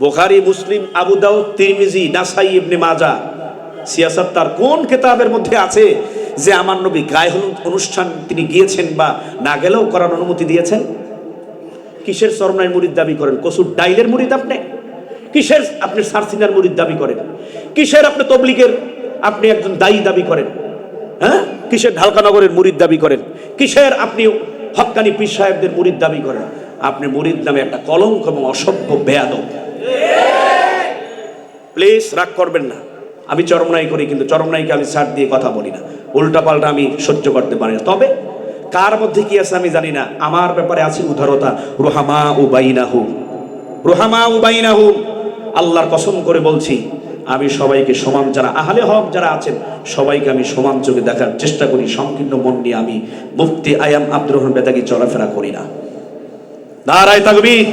বোখারি, মুসলিম, আবু দাউদ, তিরমিজি, নাসাই, ইবনে মাজা। সিয়াসত তার কোন কেতাবের মধ্যে আছে যে আমার নবী গায়ে হলুদ অনুষ্ঠান তিনি গিয়েছেন বা না গেলেও করার অনুমতি দিয়েছেন? কিসের চরমনায় মুরিদ দাবি করেন? কসুর ডাইলের মুরিদ আপনি? কিসের আপনি সারসিনার মুরিদ দাবি করেন? কিসের আপনি তবলিগের আপনি একজন দায়ী দাবি করেন? হ্যাঁ? কিসের ঢালকানগরের মুরিদ দাবি করেন? কিসের আপনি হক্কানি পীর সাহেবদের মুরিদ দাবি করেন? আপনি মুরিদ নামে একটা কলঙ্ক এবং অসভ্য বেয়াদব। প্লিজ রাগ করবেন না। আমি চরমনাই করি, কিন্তু চরমনাইকে আমি ছাড় দিয়ে কথা বলি না। উল্টা পাল্টা আমি সহ্য করতে পারি না। তবে কার মধ্যে কি আছে আমি জানি না। আমার ব্যাপারে আছে উদারতা। রুহামা উবাইনাহু রুহামা উবাইনাহু আল্লাহর কসম করে বলছি, আমি সবাইকে সমান যারা আহলে হক যারা আছেন, সবাইকে আমি সমান চোখে দেখার চেষ্টা করি। সংকীর্ণ মন নিয়ে আমি মুফতি আয়াম আব্দুর রহমান বেদাগি চলাফেরা করি না। নারায় তাকবীর।